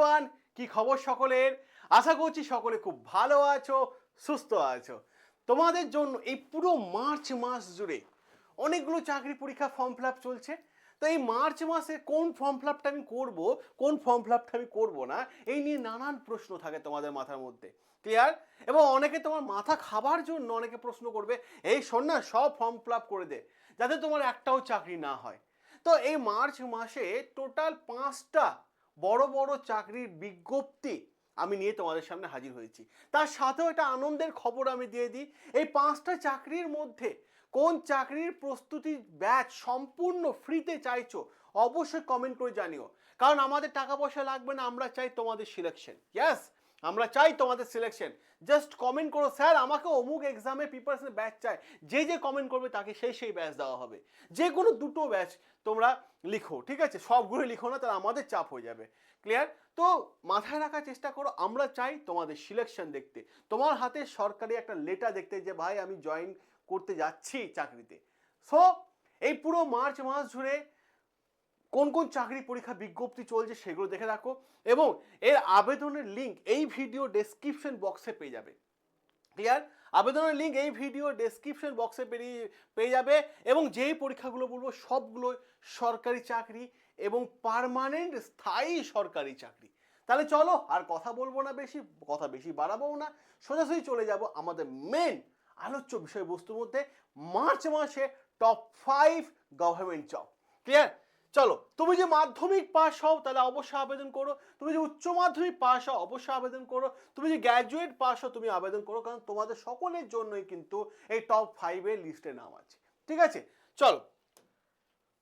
Everyone কি খবর সকলের? আশা করছি সকলে খুব ভালো আছো, সুস্থ আছো। তোমাদের জন্য এই পুরো মার্চ মাস জুড়ে অনেকগুলো চাকরি পরীক্ষা ফর্ম ফিল চলছে। তো এই মার্চ মাসে কোন ফর্ম ফিল আমি করব, কোন ফর্ম ফিল আমি করব না, এই নিয়ে নানান প্রশ্ন থাকে তোমাদের মাথার মধ্যে। ক্লিয়ার এবং অনেকে তোমার মাথা খাবার জন্য অনেকে প্রশ্ন করবে, এই শোন না সব ফর্ম ফিল করে দে, যাতে তোমার একটাও চাকরি না হয়। তো এই মার্চ মাসে টোটাল পাঁচটা বড় বড় চাকরির বিজ্ঞপ্তি আমি নিয়ে তোমাদের সামনে হাজির হয়েছি। তার সাথেও একটা আনন্দের খবর আমি দিয়ে দিই। এই পাঁচটা চাকরির মধ্যে কোন চাকরির প্রস্তুতি ব্যাচ সম্পূর্ণ ফ্রিতে চাইছো অবশ্যই কমেন্ট করে জানিও। কারণ আমাদের টাকা পয়সা লাগবে না, আমরা চাই তোমাদের সিলেকশন ইয়াস আমরা চাই তোমাদের সিলেকশন জাস্ট কমেন্ট করো, স্যার, আমাকে অমুক এক্সামে প্রিপারেশন ব্যাচ চাই। যে যে কমেন্ট করবে, তাকে সেই সেই ব্যাচ দেওয়া হবে। যে কোনো দুটো ব্যাচ তোমরা লিখো, ঠিক আছে? সবগুলো লিখো না, তাহলে আমাদের চাপ হয়ে যাবে। ক্লিয়ার তো মাথায় রাখার চেষ্টা করো, আমরা চাই তোমাদের সিলেকশন দেখতে। তোমার হাতে সরকারি একটা লেটার দেখতে যে, ভাই, আমি জয়েন করতে যাচ্ছি চাকরিতে। সো এই পুরো মার্চ মাস জুড়ে কোন কোন চাকরি পরীক্ষা বিজ্ঞপ্তি চলছে সেগুলো দেখে রাখো এবং এর আবেদনের লিঙ্ক এই ভিডিও ডেসক্রিপশন বক্সে পেয়ে যাবে। ক্লিয়ার আবেদনের লিঙ্ক এই ভিডিও ডেসক্রিপশন বক্সে পেরিয়ে, পেয়ে যাবে এবং যেই পরীক্ষাগুলো বলব সবগুলো সরকারি চাকরি এবং পার্মানেন্ট স্থায়ী সরকারি চাকরি। তাহলে চলো আর কথা বলব না বেশি, কথা বেশি বাড়াবো না। সোজাসুজি চলে যাব আমাদের মেন আলোচ্য বিষয়বস্তুর মধ্যে। মার্চ মাসে top five government job clear চলো, তুমি যে মাধ্যমিক পাস হও, তাহলে অবশ্যই আবেদন করো। তুমি যে উচ্চ মাধ্যমিক পাস হও, অবশ্যই আবেদন করো। তুমি যে গ্র্যাজুয়েট পাস হও, তুমি আবেদন করো, কারণ তোমাদের সকলের জন্যই কিন্তু এই টপ ফাইভের লিস্টে নাম আছে। ঠিক আছে? চলো,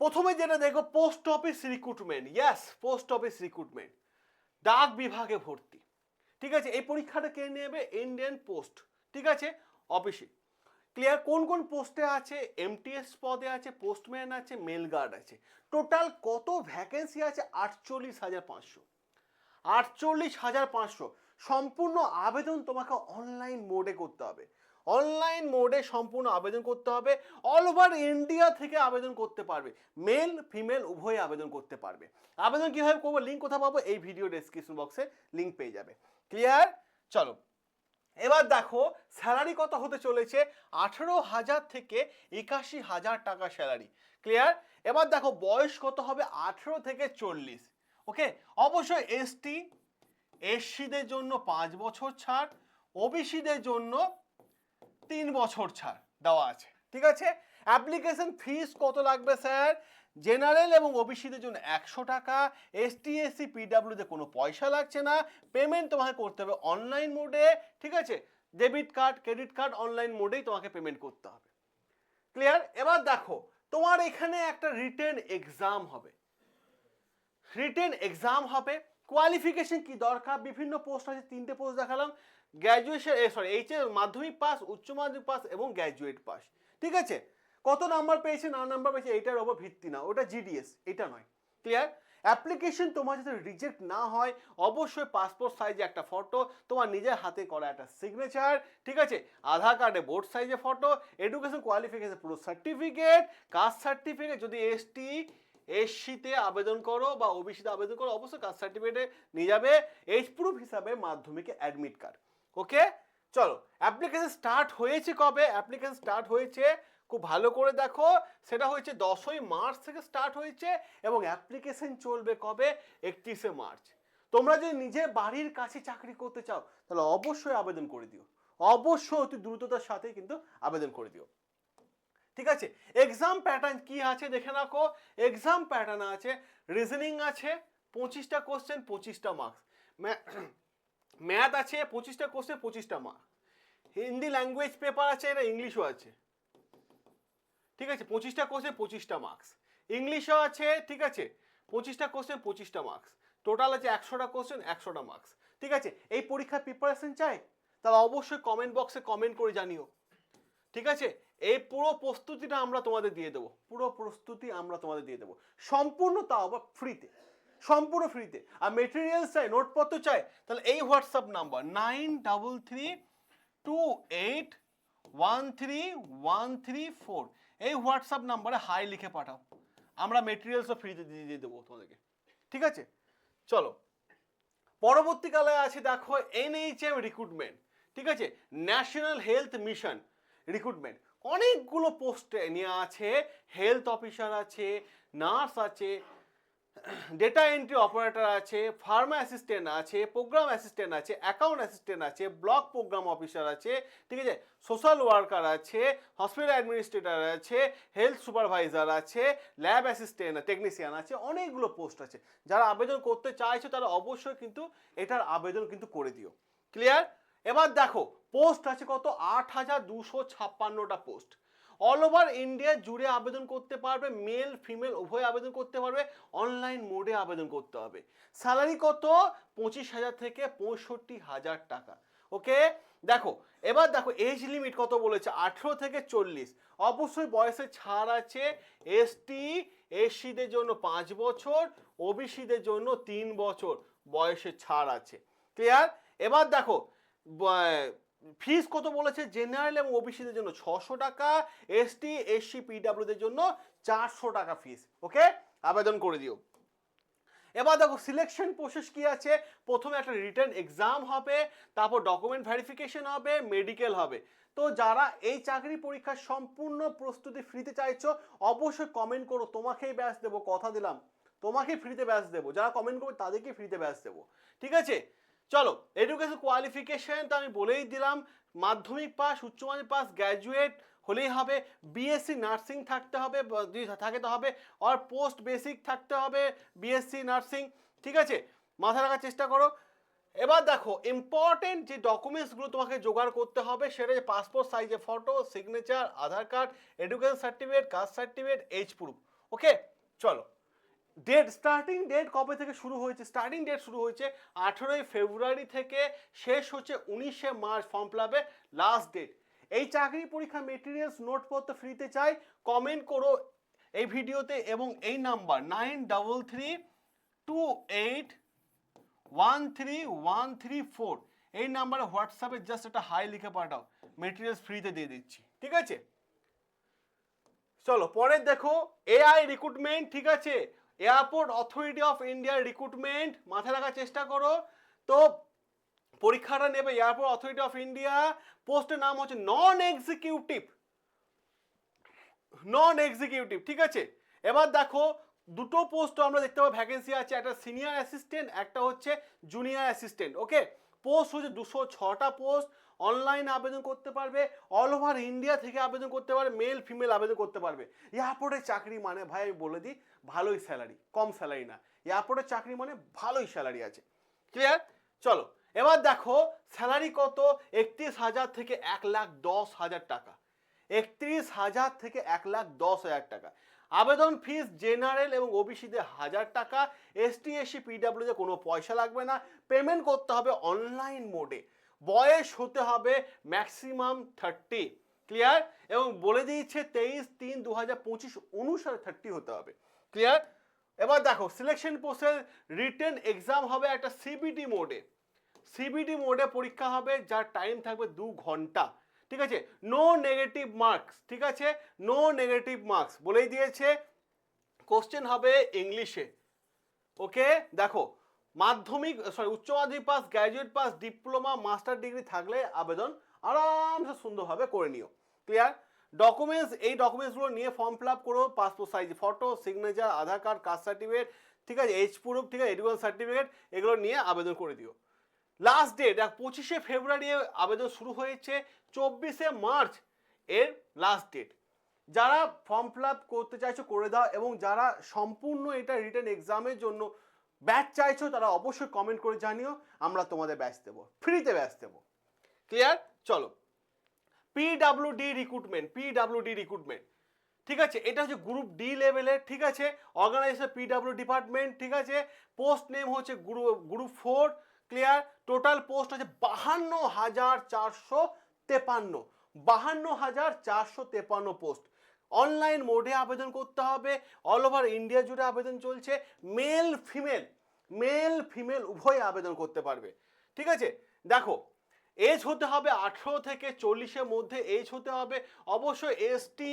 প্রথমে যেটা দেখো post office recruitment yes post office recruitment ডাক বিভাগে ভর্তি। ঠিক আছে? এই পরীক্ষাটা কে নেবে? ইন্ডিয়ান পোস্ট ঠিক আছে? অফিসে ক্লিয়ার কোন কোন পোস্টে আছে? এমটিএস পদে আছে পোস্টম্যান আছে মেল গার্ড আছে। টোটাল কত ভ্যাকেন্সি আছে? আটচল্লিশ হাজার পাঁচশো। আটচল্লিশ হাজার পাঁচশো। সম্পূর্ণ আবেদন তোমাকে অনলাইন মোডে করতে হবে। অনলাইন মোডে সম্পূর্ণ আবেদন করতে হবে। অল ওভার ইন্ডিয়া থেকে আবেদন করতে পারবে। মেল ফিমেল উভয়ে আবেদন করতে পারবে। আবেদন কীভাবে করব? লিঙ্ক কোথায় পাবো? এই ভিডিও ডেসক্রিপশন বক্সে লিঙ্ক পেয়ে যাবে। ক্লিয়ার চলো। এবার দেখো স্যালারি কত হতে চলেছে? আঠেরো হাজার থেকে একাশি হাজার টাকা স্যালারি ক্লিয়ার এবার দেখো বয়স কত হবে? আঠেরো থেকে চল্লিশ। ওকে অবশ্যই এসটি এসসিদের জন্য পাঁচ বছর ছাড় ওবিসিদের জন্য তিন বছর ছাড় দেওয়া আছে। ঠিক আছে? অ্যাপ্লিকেশন ফিস কত লাগবে স্যার জেনারেল এবং ওবিসিদের জন্য একশো টাকা এসটি এসসি পিডাব্লিউতে কোনো পয়সা লাগছে না। পেমেন্ট তোমাকে করতে হবে অনলাইন মোডে, ঠিক আছে? Debit card, credit card online মোডেই তোমাকে পেমেন্ট করতে হবে। ক্লিয়ার? এবার দেখো, তোমার এখানে একটা রিটেন এক্সাম হবে। রিটেন এক্সাম হবে, কোয়ালিফিকেশন কি দরকার? বিভিন্ন পোস্ট আছে, তিনটে পোস্ট দেখালাম। গ্র্যাজুয়েশন সরি এইচ মাধ্যমিক পাস, উচ্চ মাধ্যমিক পাস এবং গ্র্যাজুয়েট পাস, ঠিক আছে? কত নাম্বার পেয়েছে, না নাম্বার পেয়েছে, এইটার ওপর ভিত্তি না, ওটা জিডিএস এটা নয়। ক্লিয়ার অ্যাপ্লিকেশন তোমার যাতে রিজেক্ট না হয়, অবশ্যই পাসপোর্ট সাইজে একটা ফটো তোমার নিজের হাতে করা একটা সিগনেচার ঠিক আছে? আধার কার্ডে বোর্ড সাইজে ফটো এডুকেশন কোয়ালিফিকেশন পুরো সার্টিফিকেট কাস্ট সার্টিফিকেট যদি এসটি এসসিতে আবেদন করো বা ওবিসিতে আবেদন করো, অবশ্যই কাস্ট সার্টিফিকেটে নিয়ে যাবে এইচ প্রুফ হিসাবে মাধ্যমিকে অ্যাডমিট কার্ড ওকে চলো অ্যাপ্লিকেশন স্টার্ট হয়েছে কবে? অ্যাপ্লিকেশন স্টার্ট হয়েছে খুব ভালো করে দেখো, সেটা হয়েছে দশই মার্চ থেকে স্টার্ট হয়েছে এবং অ্যাপ্লিকেশন চলবে কবে? একত্রিশে মার্চ। তোমরা যদি নিজের বাড়ির কাছে চাকরি করতে চাও, তাহলে অবশ্যই আবেদন করে দিও। অবশ্যই অতি দ্রুততার সাথে কিন্তু আবেদন করে দিও। ঠিক আছে? এক্সাম প্যাটার্ন কি আছে দেখে রাখো। এক্সাম প্যাটার্ন আছে রিজনিং আছে, পঁচিশটা কোশ্চেন পঁচিশটা মার্কস ম্যাথ আছে, পঁচিশটা কোশ্চেন পঁচিশটা মার্কস হিন্দি ল্যাঙ্গুয়েজ পেপার আছে, এটা ইংলিশও আছে। ঠিক আছে, পঁচিশটা কোশ্চেন পঁচিশটা মার্কস ইংলিশও আছে, ঠিক আছে, পঁচিশটা কোশ্চেন পঁচিশটা মার্কস টোটাল আছে একশোটা কোশ্চেন একশোটা মার্কস ঠিক আছে, এই পরীক্ষার প্রিপারেশন চাই? তাহলে অবশ্যই কমেন্ট বক্সে কমেন্ট করে জানিও। ঠিক আছে, এই পুরো প্রস্তুতিটা আমরা তোমাদের দিয়ে দেবো। পুরো প্রস্তুতি আমরা তোমাদের দিয়ে দেবো। সম্পূর্ণ তাও আবার ফ্রিতে সম্পূর্ণ ফ্রিতে আর মেটেরিয়ালস চাই নোটপত্র চাই, তাহলে এই WhatsApp number nine double three two eight one three one three four এই হোয়াটসঅ্যাপ নাম্বারে হাই লিখে পাঠাও। আমরা মেটেরিয়ালসও ফ্রিতে দিয়ে দেবো তোমাদেরকে। ঠিক আছে? চলো। পরবর্তীকালে আছে দেখো এনএইচএম রিক্রুটমেন্ট ঠিক আছে? ন্যাশনাল হেলথ মিশন রিক্রুটমেন্ট অনেকগুলো পোস্টে নিয়ে আছে। হেলথ অফিসার আছে নার্স আছে ডেটা এন্ট্রি অপারেটর আছে ফার্মা অ্যাসিস্ট্যান্ট আছে প্রোগ্রাম অ্যাসিস্ট্যান্ট আছে অ্যাকাউন্ট অ্যাসিস্ট্যান্ট আছে ব্লক প্রোগ্রাম অফিসার আছে, ঠিক আছে? সোশ্যাল ওয়ার্কার আছে হসপিটাল অ্যাডমিনিস্ট্রেটর আছে হেলথ সুপারভাইজার আছে ল্যাব অ্যাসিস্ট্যান্ট টেকনিশিয়ান আছে, অনেকগুলো পোস্ট আছে। যারা আবেদন করতে চাইছো তারা অবশ্যই কিন্তু এটার আবেদন কিন্তু করে দিও। ক্লিয়ার এবার দেখো পোস্ট আছে কত? আট হাজার দুশো ছাপ্পান্নটা পোস্ট অল ওভার ইন্ডিয়া জুড়ে আবেদন করতে পারবে মেল ফিমেল উভয় আবেদন করতে পারবে অনলাইন মোডে আবেদন করতে হবে। স্যালারি কত? পঁচিশ হাজার থেকে পঁয়ষট্টি হাজার টাকা। ওকে দেখো, এবার দেখো এজ লিমিট কত বলেছে? আঠেরো থেকে চল্লিশ। অবশ্যই বয়সে ছাড় আছে। এসটি এসসিদের জন্য পাঁচ বছর ওবিসিদের জন্য তিন বছর বয়সে ছাড় আছে। ক্লিয়ার এবার দেখো ফিস কত বলেছে? জেনারেল এবং ওবিসিদের জন্য ছশো টাকা এসটি এসসি পিডাব্লিউদের জন্য চারশো টাকা ফিস। ওকে? আবেদন করে দিও। এবার দেখো সিলেকশন প্রসেস কি আছে? প্রথমে একটা রিটার্ন এক্সাম হবে, তারপর ডকুমেন্ট ভেরিফিকেশন হবে মেডিকেল হবে। তো যারা এই চাকরি পরীক্ষার সম্পূর্ণ প্রস্তুতি ফ্রিতে চাইছো, অবশ্যই কমেন্ট করো, তোমাকেই ব্যাচ দেবো, কথা দিলাম। তোমাকে ফ্রিতে ব্যাচ দেবো। যারা কমেন্ট করবে তাদেরকে ফ্রিতে ব্যাচ দেবো। ঠিক আছে? চলো এডুকেশন কোয়ালিফিকেশন তো আমি বলেই দিলাম, মাধ্যমিক পাস উচ্চ মাধ্যমিক পাস গ্র্যাজুয়েট হলেই হবে বিএসসি নার্সিং থাকতে হবে যদি থাকে তো হবে আর পোস্ট বেসিক থাকতে হবে বিএসসি নার্সিং ঠিক আছে? মাথা রাখার চেষ্টা করো। এবার দেখো ইম্পর্টেন্ট যে ডকুমেন্টসগুলো তোমাকে জোগাড় করতে হবে, সেটা যে পাসপোর্ট সাইজের photo signature Aadhaar card education certificate caste certificate age proof okay চলো। ডেট স্টার্টিং ডেট কবে থেকে শুরু হয়েছে? স্টার্টিং ডেট শুরু হয়েছে আঠেরোই ফেব্রুয়ারি থেকে, শেষ হচ্ছে উনিশে মার্চ ফর্ম ফিলাপে লাস্ট ডেট এই চাকরি পরীক্ষা মেটেরিয়ালস নোটপত্র ফ্রিতে চাই কমেন্ট করো এই ভিডিওতে এবং এই number nine double three two eight one three one three four এই নাম্বারে হোয়াটসঅ্যাপে জাস্ট একটা হাই লিখে পাঠাও মেটেরিয়ালস ফ্রিতে দিয়ে দিচ্ছি, ঠিক আছে? চলো পরের দেখো এআই রিক্রুটমেন্ট ঠিক আছে? এয়ারপোর্ট অথরিটি অফ ইন্ডিয়ার রিক্রুটমেন্ট, মাথায় রাখার চেষ্টা করো। তো পরীক্ষাটা নেবে এয়ারপোর্ট অথরিটি অফ ইন্ডিয়া। পোস্টের নাম হচ্ছে নন এক্সিকিউটিভ নন এক্সিকিউটিভ ঠিক আছে? এবার দেখো, দুটো পোস্ট আমরা দেখতে পাবো। ভ্যাকেন্সি আছে, একটা সিনিয়র অ্যাসিস্ট্যান্ট একটা হচ্ছে জুনিয়র অ্যাসিস্ট্যান্ট ওকে পোস্ট হচ্ছে দুশো ছটা পোস্ট অনলাইন আবেদন করতে পারবে অল ওভার ইন্ডিয়া থেকে আবেদন করতে পারবে মেল ফিমেল আবেদন করতে পারবে। এয়ারপোর্টের চাকরি মানে ভাই আমি বলে দিই, ভালোই স্যালারি কম স্যালারি না। এয়ারপোর্টের চাকরি মানে ভালোই স্যালারি আছে। ক্লিয়ার চলো, এবার দেখো স্যালারি কত? একত্রিশ হাজার থেকে এক লাখ দশ হাজার টাকা। একত্রিশ হাজার থেকে এক লাখ দশ হাজার টাকা। আবেদন ফিস জেনারেল এবং ওবিসিদের হাজার টাকা এসটি এসসি পিডাব্লিউতে কোনো পয়সা লাগবে না পেমেন্ট করতে হবে অনলাইন মোডে বয়স হতে হবে ম্যাক্সিমাম থার্টি ক্লিয়ার এবং বলে দিয়েছে তেইশ তিন দু হাজার পঁচিশ অনুসারে থার্টি হতে হবে ক্লিয়ার এবার দেখো সিলেকশন প্রসেস রিটেন এক্সাম হবে একটা সিবিটি মোডে সিবিটি মোডে পরীক্ষা হবে, যার টাইম থাকবে দু ঘণ্টা। ঠিক আছে? নো নেগেটিভ মার্কস ঠিক আছে? নো নেগেটিভ মার্কস বলেই দিয়েছে। কোশ্চেন হবে ইংলিশে ওকে দেখো, মাধ্যমিক সরি উচ্চ মাধ্যমিক pass graduate pass diploma master degree থাকলে আবেদন আরামসে সুন্দরভাবে করে নিও। ক্লিয়ার ডকুমেন্টস এই ডকুমেন্টসগুলো নিয়ে ফর্ম ফিল আপ করো passport size photo signature Aadhaar card caste certificate ঠিক আছে? এইচ প্রুফ ঠিক আছে? এডুকেশন সার্টিফিকেট এগুলো নিয়ে আবেদন করে দিও। লাস্ট ডেট পঁচিশে ফেব্রুয়ারি আবেদন শুরু হয়েছে, চব্বিশে মার্চ এর লাস্ট ডেট যারা ফর্ম ফিল আপ করতে চাইছো, করে দাও, এবং যারা সম্পূর্ণ এটা রিটার্ন এক্সামের জন্য ব্যাচ চাইছো, তারা অবশ্যই কমেন্ট করে জানিও, আমরা তোমাদের ব্যাচ দেবো। ফ্রিতে ব্যাচ দেবো। ক্লিয়ার চলো। পিডাব্লিউডি রিক্রুটমেন্ট পিডাব্লিউডি রিক্রুটমেন্ট ঠিক আছে? এটা হচ্ছে গ্রুপ ডি লেভেলের ঠিক আছে? অর্গানাইজেশন পিডাব্লিউ ডিপার্টমেন্ট ঠিক আছে? পোস্ট নেম হচ্ছে group group four clear total post আছে বাহান্ন হাজার চারশো তেপান্ন। বাহান্ন হাজার চারশো তেপান্ন পোস্ট অনলাইন মোডে আবেদন করতে হবে। অল ওভার ইন্ডিয়া জুড়ে আবেদন চলছে। মেল ফিমেল মেল ফিমেল উভয় আবেদন করতে পারবে। ঠিক আছে? দেখো এজ হতে হবে আঠেরো থেকে চল্লিশের মধ্যে এজ হতে হবে। অবশ্যই এসটি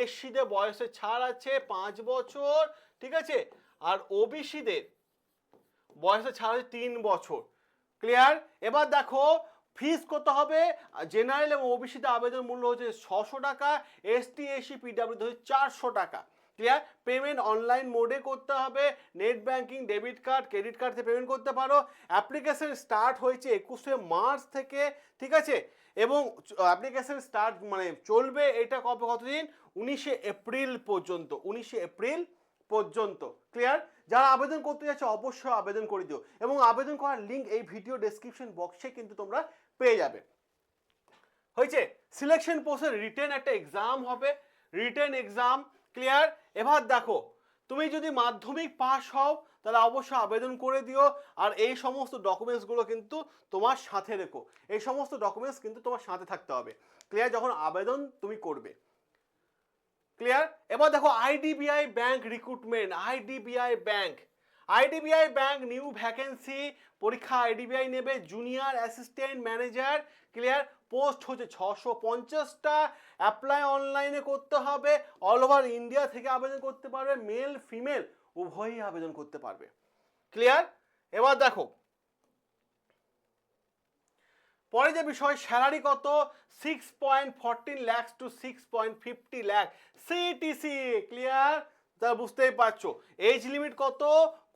এসসিদের বয়সে ছাড় আছে পাঁচ বছর। ঠিক আছে? আর ওবিসিদের বয়সে ছাড় হচ্ছে তিন বছর। ক্লিয়ার এবার দেখো ফিস কত হবে? জেনারেল এবং ওবিসিতে আবেদন মূল্য হচ্ছে ছশো টাকা এসটি এসি পিডাব্লিউ হচ্ছে চারশো টাকা। ক্লিয়ার পেমেন্ট অনলাইন মোডে করতে হবে। Net banking debit card credit card থেকে পেমেন্ট করতে পারো। অ্যাপ্লিকেশন স্টার্ট হয়েছে একুশে মার্চ থেকে, ঠিক আছে? এবং অ্যাপ্লিকেশন স্টার্ট মানে চলবে এটা কবে কতদিন? উনিশে এপ্রিল পর্যন্ত, উনিশে এপ্রিল পর্যন্ত। ক্লিয়ার যারা আবেদন করতে যাচ্ছে অবশ্যই আবেদন করে দিও। এবং আবেদন করার লিঙ্ক এই ভিডিও ডেসক্রিপশন বক্সে কিন্তু তোমরা পেয়ে যাবে। হয়েছে? সিলেকশন পোস্টের রিটেন একটা এক্সাম হবে। রিটেন এক্সাম ক্লিয়ার এবার দেখো, তুমি যদি মাধ্যমিক পাস হও, তাহলে অবশ্যই আবেদন করে দিও। আর এই সমস্ত ডকুমেন্টসগুলো কিন্তু তোমার সাথে রেখো। এই সমস্ত ডকুমেন্টস কিন্তু তোমার সাথে থাকতে হবে। ক্লিয়ার যখন আবেদন তুমি করবে। ক্লিয়ার এবার দেখো IDBI bank recruitment IDBI bank IDBI bank new vacancy পরীক্ষা আইডিবিআই নেবে junior assistant manager clear post হচ্ছে ছশো পঞ্চাশটা অ্যাপ্লাই অনলাইনে করতে হবে অল ওভার ইন্ডিয়া থেকে আবেদন করতে পারবে মেল ফিমেল উভয়ই আবেদন করতে পারবে। ক্লিয়ার এবার দেখো পরে যে বিষয় স্যালারি কত? Six point fourteen lakhs two six point fifty lakh CTC clear তা বুঝতেই পারছ। এজ লিমিট কত?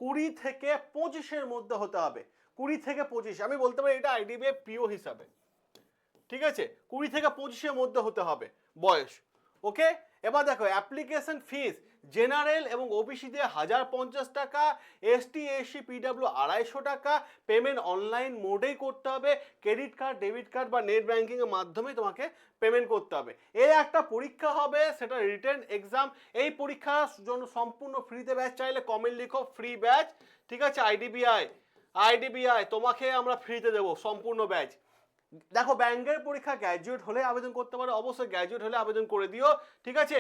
কুড়ি থেকে পঁচিশের মধ্যে হতে হবে। কুড়ি থেকে পঁচিশ, আমি বলতে পারি এটা আইডিবিআই পিও হিসাবে। ঠিক আছে? কুড়ি থেকে পঁচিশের মধ্যে হতে হবে বয়স। ওকে এবার দেখো অ্যাপ্লিকেশন ফিস জেনারেল এবং ওবিসিতে হাজার পঞ্চাশ টাকা এসটি এসসি পিডাব্লিউ আড়াইশো টাকা। পেমেন্ট অনলাইন মোডেই করতে হবে। ক্রেডিট কার্ড ডেবিট কার্ড বা নেট ব্যাঙ্কিংয়ের মাধ্যমে তোমাকে পেমেন্ট করতে হবে। এর একটা পরীক্ষা হবে, সেটা রিটার্ন এক্সাম এই পরীক্ষার জন্য সম্পূর্ণ ফ্রিতে ব্যাচ চাইলে কমেন্ট লিখো ফ্রি ব্যাচ ঠিক আছে আইডিবিআই আইডিবিআই তোমাকে আমরা ফ্রিতে দেবো, সম্পূর্ণ ব্যাচ দেখো ব্যাংকের পরীক্ষা গ্র্যাজুয়েট হলে আবেদন করতে পারো, অবশ্যই গ্র্যাজুয়েট হলে আবেদন করে দিও, ঠিক আছে?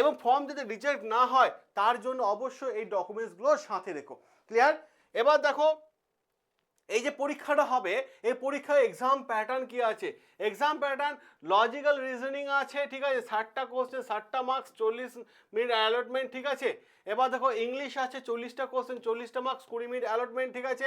এবং ফর্ম যদি রিজেক্ট না হয়, তার জন্য অবশ্যই এই ডকুমেন্টসগুলো সাথে রেখো ক্লিয়ার এবার দেখো, এই যে পরীক্ষাটা হবে, এই পরীক্ষায় এক্সাম প্যাটার্ন কি আছে? এক্সাম প্যাটার্ন লজিক্যাল রিজনিং আছে, ঠিক আছে? ষাটটা কোশ্চেন ষাটটা মার্কস চল্লিশ মিনিট অ্যালটমেন্ট ঠিক আছে? এবার দেখো ইংলিশ আছে চল্লিশটা কোশ্চেন চল্লিশটা মার্কস কুড়ি মিনিট অ্যালটমেন্ট ঠিক আছে?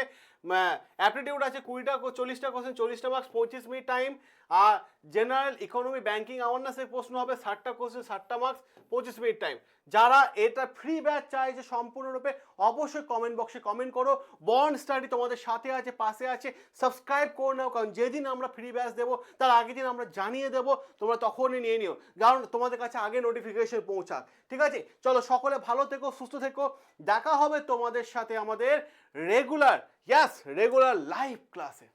অ্যাপটিটিউড আছে কুড়িটা, চল্লিশটা কোশ্চেন চল্লিশটা মার্কস পঁচিশ মিনিট টাইম আর জেনারেল ইকোনমি ব্যাঙ্কিং অ্যাওয়ারনেসের প্রশ্ন হবে ষাটটা কোশ্চেন ষাটটা মার্কস পঁচিশ মিনিট টাইম যারা এটা ফ্রি ব্যাচ চাইছে সম্পূর্ণরূপে, অবশ্যই কমেন্ট বক্সে কমেন্ট করো। বন্ড স্টাডি তোমাদের সাথে আছে, পাশে আছে। সাবস্ক্রাইব করে নাও, কারণ যেদিন আমরা ফ্রি ব্যাচ দেবো, তার আগের দিন আমরা জানিয়ে দেবো, তোমরা তখনই নিয়ে নিও। কারণ তোমাদের কাছে আগে নোটিফিকেশন পৌঁছাক, ঠিক আছে? চলো, সকলে ভালো থেকো সুস্থ থেকো। দেখা হবে তোমাদের সাথে আমাদের রেগুলার ইয়াস রেগুলার লাইভ ক্লাসে